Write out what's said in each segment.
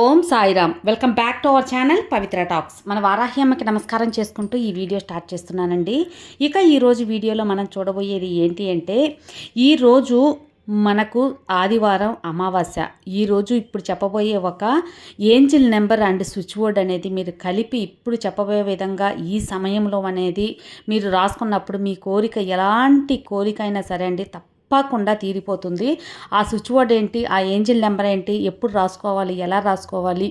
Om Sairam. Welcome back to our channel Pavitra talks. మన వారాహ్యమ్మకి నమస్కారం చేసుకుంటూ ఈ వీడియో స్టార్ట్ చేస్తున్నానండి. ఇక ఈరోజు వీడియోలో మనం చూడబోయేది ఏంటి అంటే ఈరోజు మనకు ఆదివారం అమావాస్య. ఈరోజు ఇప్పుడు చెప్పబోయే ఒక angel number and switch board అనేది మీరు కలిపి ఇప్పుడు చెప్పబోయే విధంగా ఈ సమయంలో అనేది మీరు రాసుకున్నప్పుడు మీ కోరిక ఎలాంటి కోరిక అయినా సరే అండి తప్ప తప్పకుండా తీరిపోతుంది. ఆ స్విచ్ బోర్డ్ ఏంటి? ఆ ఏంజిల్ నెంబర్ ఏంటి? ఎప్పుడు రాసుకోవాలి? ఎలా రాసుకోవాలి?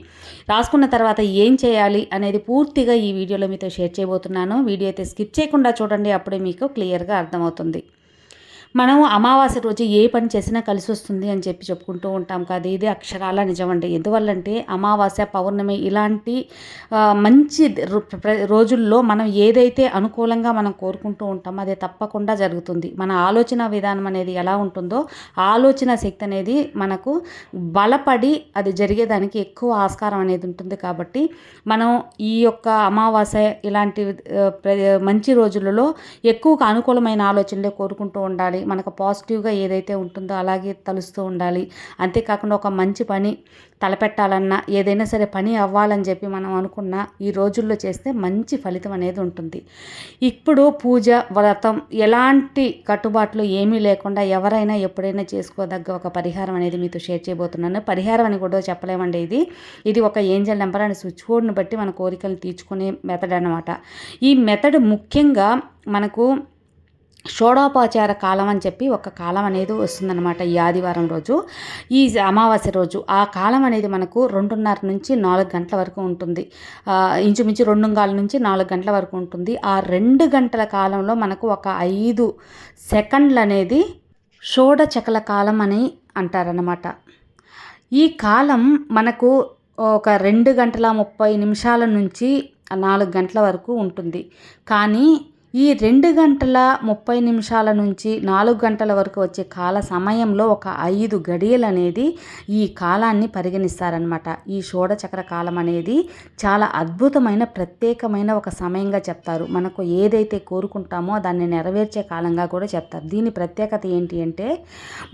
రాసుకున్న తర్వాత ఏం చేయాలి? అనేది పూర్తిగా ఈ వీడియోలో మీతో షేర్ చేయబోతున్నాను. వీడియో అయితే స్కిప్ చేయకుండా చూడండి. అప్పుడే మీకు క్లియర్గా అర్థమవుతుంది. మనం అమావాస్య రోజు ఏ పని చేసినా కలిసి వస్తుంది అని చెప్పి చెప్పుకుంటూ ఉంటాం కదా. ఇది అక్షరాల నిజమండి. ఎందువల్లంటే అమావాస్య పౌర్ణమి ఇలాంటి మంచి రోజుల్లో మనం ఏదైతే అనుకూలంగా మనం కోరుకుంటూ ఉంటామో అదే తప్పకుండా జరుగుతుంది. మన ఆలోచన విధానం అనేది ఎలా ఉంటుందో ఆలోచన శక్తి అనేది మనకు బలపడి అది జరిగేదానికి ఎక్కువ ఆస్కారం అనేది ఉంటుంది కాబట్టి మనం ఈ యొక్క అమావాస్య ఇలాంటి మంచి రోజులలో ఎక్కువగా అనుకూలమైన ఆలోచనలే కోరుకుంటూ ఉండాలి. మనకు పాజిటివ్గా ఏదైతే ఉంటుందో అలాగే తలుస్తూ ఉండాలి. అంతేకాకుండా ఒక మంచి పని తలపెట్టాలన్నా ఏదైనా సరే పని అవ్వాలని చెప్పి మనం అనుకున్న ఈ రోజుల్లో చేస్తే మంచి ఫలితం అనేది ఉంటుంది. ఇప్పుడు పూజ వ్రతం ఎలాంటి కట్టుబాట్లు ఏమీ లేకుండా ఎవరైనా ఎప్పుడైనా చేసుకోదగ్గ ఒక పరిహారం అనేది మీతో షేర్ చేయబోతున్నాను. పరిహారం అని కూడా చెప్పలేమండి ఇది. ఇది ఒక ఏంజల్ నెంబర్ అని స్విచ్ బోర్డ్ని బట్టి మన కోరికలు తీర్చుకునే మెథడ్ అనమాట ఈ మెథడ్ ముఖ్యంగా మనకు షోడోపచార కాలం అని చెప్పి ఒక కాలం అనేది వస్తుందన్నమాట ఈ ఆదివారం రోజు. ఈ అమావాస్య రోజు. ఆ కాలం అనేది మనకు రెండున్నర నుంచి నాలుగు గంటల వరకు ఉంటుంది. ఇంచుమించు రెండు గాల నుంచి నాలుగు గంటల వరకు ఉంటుంది. ఆ రెండు గంటల కాలంలో మనకు ఒక ఐదు సెకండ్లు అనేది షోడచకల కాలం అని అంటారనమాట ఈ కాలం మనకు ఒక రెండు గంటల ముప్పై నిమిషాల నుంచి నాలుగు గంటల వరకు ఉంటుంది. కానీ ఈ రెండు గంటల ముప్పై నిమిషాల నుంచి నాలుగు గంటల వరకు వచ్చే కాల సమయంలో ఒక ఐదు గడియలు అనేది ఈ కాలాన్ని పరిగణిస్తారనమాట ఈ షోడచక్ర కాలం అనేది చాలా అద్భుతమైన ప్రత్యేకమైన ఒక సమయంగా చెప్తారు. మనకు ఏదైతే కోరుకుంటామో దాన్ని నెరవేర్చే కాలంగా కూడా చెప్తారు. దీని ప్రత్యేకత ఏంటి అంటే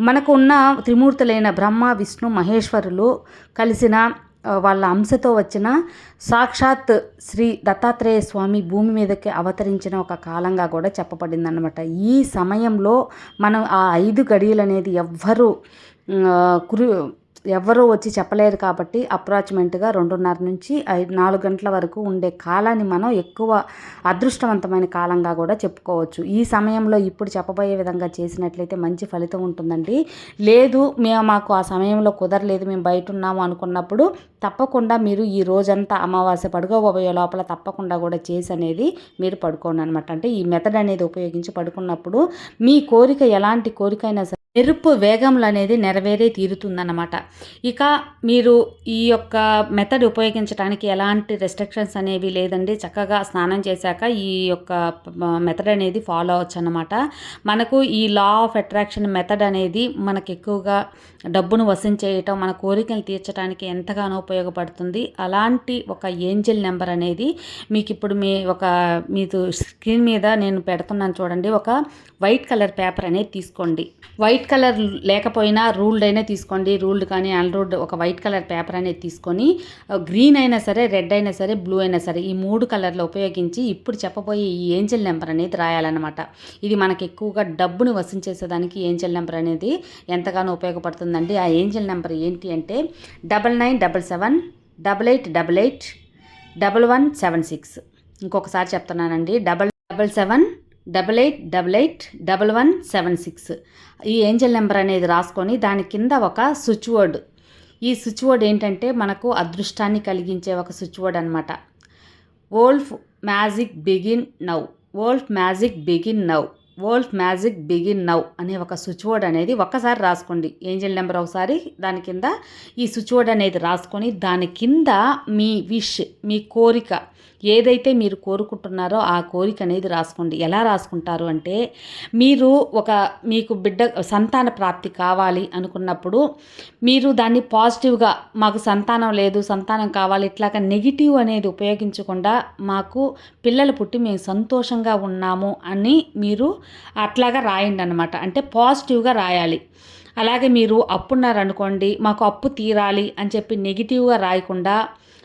మనకు ఉన్న త్రిమూర్తులైన బ్రహ్మ విష్ణు మహేశ్వరులు కలిసిన వాళ్ళ అంశతో వచ్చిన సాక్షాత్ శ్రీ దత్తాత్రేయ స్వామి భూమి మీదకి అవతరించిన ఒక కాలంగా కూడా చెప్పబడింది అనమాట ఈ సమయంలో మనం ఆ ఐదు గడియలు అనేది ఎవ్వరూ కురు ఎవ్వరూ వచ్చి చెప్పలేరు కాబట్టి అప్రాచ్మెంట్గా రెండున్నర నుంచి ఐదు నాలుగు గంటల వరకు ఉండే కాలాన్ని మనం ఎక్కువ అదృష్టవంతమైన కాలంగా కూడా చెప్పుకోవచ్చు. ఈ సమయంలో ఇప్పుడు చెప్పబోయే విధంగా చేసినట్లయితే మంచి ఫలితం ఉంటుందండి. లేదు మేము మాకు ఆ సమయంలో కుదరలేదు మేము బయట ఉన్నాము అనుకున్నప్పుడు తప్పకుండా మీరు ఈ రోజంతా అమావాస్య పడుకోబోయే లోపల తప్పకుండా కూడా చేసి అనేది మీరు పడుకోండి అనమాట అంటే ఈ మెథడ్ అనేది ఉపయోగించి పడుకున్నప్పుడు మీ కోరిక ఎలాంటి కోరిక అయినా సరే మెరుపు వేగంలో అనేది నెరవేరే తీరుతుందన్నమాట. ఇక మీరు ఈ యొక్క మెథడ్ ఉపయోగించడానికి ఎలాంటి రెస్ట్రిక్షన్స్ అనేవి లేదండి. చక్కగా స్నానం చేశాక ఈ యొక్క మెథడ్ అనేది ఫాలో అవ్వచ్చు అనమాట మనకు ఈ లా ఆఫ్ అట్రాక్షన్ మెథడ్ అనేది మనకు ఎక్కువగా డబ్బును వసం చేయటం మన కోరికలు తీర్చడానికి ఎంతగానో ఉపయోగపడుతుంది. అలాంటి ఒక ఏంజిల్ నెంబర్ అనేది మీకు ఇప్పుడు మీ ఒక మీకు స్క్రీన్ మీద నేను పెడుతున్నాను చూడండి. ఒక వైట్ కలర్ పేపర్ అనేది తీసుకోండి. వైట్ వైట్ కలర్ లేకపోయినా రూల్డ్ అయినా తీసుకోండి. రూల్డ్ కానీ అన్రూల్డ్ ఒక వైట్ కలర్ పేపర్ అనేది తీసుకొని గ్రీన్ అయినా సరే రెడ్ అయినా సరే బ్లూ అయినా సరే ఈ మూడు కలర్లు ఉపయోగించి ఇప్పుడు చెప్పబోయే ఈ ఏంజల్ నెంబర్ అనేది రాయాలన్నమాట. ఇది మనకి ఎక్కువగా డబ్బును వసించేసేదానికి ఏంజల్ నెంబర్ అనేది ఎంతగానో ఉపయోగపడుతుందండి. ఆ ఏంజల్ నెంబర్ ఏంటి అంటే double nine double seven double eight double eight double one seven six. ఇంకొకసారి చెప్తున్నానండి. Double double seven double eight double eight double one seven six ఈ ఏంజల్ నెంబర్ అనేది రాసుకొని దాని కింద ఒక స్విచ్ వర్డ్ ఈ స్విచ్ వర్డ్ ఏంటంటే మనకు అదృష్టాన్ని కలిగించే ఒక స్విచ్ వర్డ్ అనమాట wolf magic begin now wolf magic begin now wolf magic begin now అనే ఒక స్విచ్ వర్డ్ అనేది ఒక్కసారి రాసుకోండి. ఏంజల్ నెంబర్ ఒకసారి దాని కింద ఈ స్విచ్ వర్డ్ అనేది రాసుకొని దాని కింద మీ విష్ మీ కోరిక ఏదైతే మీరు కోరుకుంటున్నారో ఆ కోరిక అనేది రాసుకోండి. ఎలా రాసుకుంటారు అంటే మీరు ఒక మీకు బిడ్డ సంతాన ప్రాప్తి కావాలి అనుకున్నప్పుడు మీరు దాన్ని పాజిటివ్గా మాకు సంతానం లేదు సంతానం కావాలి ఇట్లాగా నెగిటివ్ అనేది ఉపయోగించకుండా మాకు పిల్లలు పుట్టి మేము సంతోషంగా ఉన్నాము అని మీరు అట్లాగా రాయండి అనమాట అంటే పాజిటివ్గా రాయాలి. అలాగే మీరు అప్పున్నారనుకోండి మాకు అప్పు తీరాలి అని చెప్పి నెగిటివ్గా రాయకుండా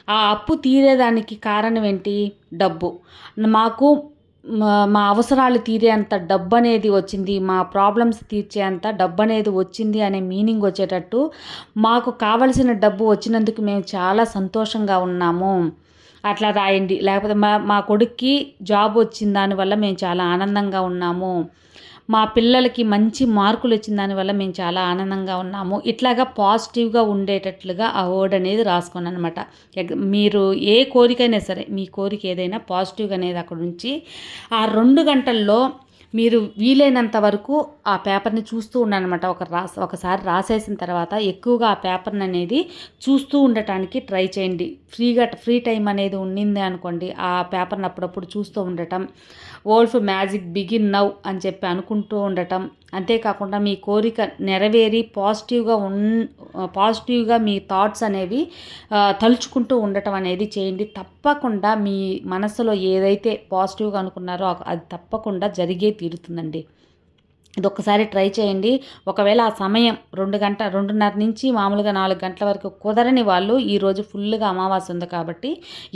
ఆ అప్పు తీరేదానికి కారణం ఏంటి డబ్బు. మాకు మా అవసరాలు తీరేంత డబ్బు అనేది వచ్చింది మా ప్రాబ్లమ్స్ తీర్చేంత డబ్బు అనేది వచ్చింది అనే మీనింగ్ వచ్చేటట్టు మాకు కావలసిన డబ్బు వచ్చినందుకు మేము చాలా సంతోషంగా ఉన్నాము. అట్లా రాయండి. లేకపోతే మా మా కొడుక్కి జాబ్ వచ్చిన దానివల్ల మేము చాలా ఆనందంగా ఉన్నాము. మా పిల్లలకి మంచి మార్కులు వచ్చిన దానివల్ల మేము చాలా ఆనందంగా ఉన్నాము. ఇట్లాగా పాజిటివ్గా ఉండేటట్లుగా ఆ వర్డ్ అనేది రాసుకోండి అనమాట మీరు ఏ కోరికైనా సరే మీ కోరిక ఏదైనా పాజిటివ్గా అనేది అక్కడ నుంచి ఆ రెండు గంటల్లో మీరు వీలైనంత వరకు ఆ పేపర్ని చూస్తూ ఉండనమాట ఒక రాస్ ఒకసారి రాసేసిన తర్వాత ఎక్కువగా ఆ పేపర్ని అనేది చూస్తూ ఉండటానికి ట్రై చేయండి. ఫ్రీగా ఫ్రీ టైం అనేది ఉండింది అనుకోండి ఆ పేపర్ని అప్పుడప్పుడు చూస్తూ ఉండటం వోల్ఫ్ మ్యాజిక్ బిగిన్ నవ్ అని చెప్పి అనుకుంటూ ఉండటం. అంతేకాకుండా మీ కోరిక నెరవేరి పాజిటివ్గా ఉన్ పాజిటివ్గా మీ థాట్స్ అనేవి తలుచుకుంటూ ఉండటం అనేది చేయండి. తప్పకుండా మీ మనసులో ఏదైతే పాజిటివ్గా అనుకున్నారో అది తప్పకుండా జరిగే తీరుతుందండి. ఇది ఒక్కసారి ట్రై చేయండి. ఒకవేళ ఆ సమయం రెండు గంట రెండున్నర నుంచి మామూలుగా నాలుగు గంటల వరకు కుదరని వాళ్ళు ఈరోజు ఫుల్గా అమావాస్య ఉంది కాబట్టి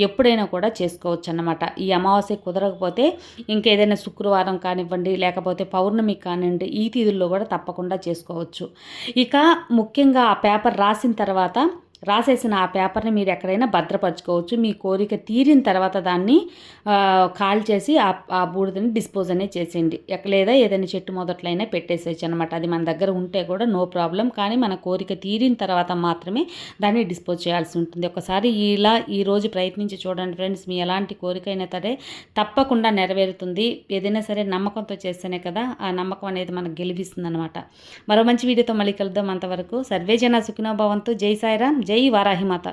ఎప్పుడైనా కూడా చేసుకోవచ్చు అన్నమాట ఈ అమావాస్య కుదరకపోతే ఇంకేదైనా శుక్రవారం కానివ్వండి లేకపోతే పౌర్ణమి కానివ్వండి ఈ తిథుల్లో కూడా తప్పకుండా చేసుకోవచ్చు. ఇక ముఖ్యంగా ఆ పేపర్ రాసిన తర్వాత రాసేసిన ఆ పేపర్ని మీరు ఎక్కడైనా భద్రపరచుకోవచ్చు. మీ కోరిక తీరిన తర్వాత దాన్ని కాల్ చేసి ఆ బూడిదని డిస్పోజ్ అనేది చేసేయండి. లేదా ఏదైనా చెట్టు మొదట్లైనా పెట్టేసేయచ్చు అనమాట అది మన దగ్గర ఉంటే కూడా నో ప్రాబ్లం. కానీ మన కోరిక తీరిన తర్వాత మాత్రమే దాన్ని డిస్పోజ్ చేయాల్సి ఉంటుంది. ఒకసారి ఇలా ఈరోజు ప్రయత్నించి చూడండి ఫ్రెండ్స్. మీ ఎలాంటి కోరిక అయినా సరే తప్పకుండా నెరవేరుతుంది. ఏదైనా సరే నమ్మకంతో చేస్తేనే కదా ఆ నమ్మకం అనేది మనకు గెలిపిస్తుంది అనమాట మరో మంచి వీడియోతో మళ్ళీ కలుద్దాం అంతవరకు. సర్వేజన సుఖినోభవంతో జై సాయిరామ్. జై వారాహిమాత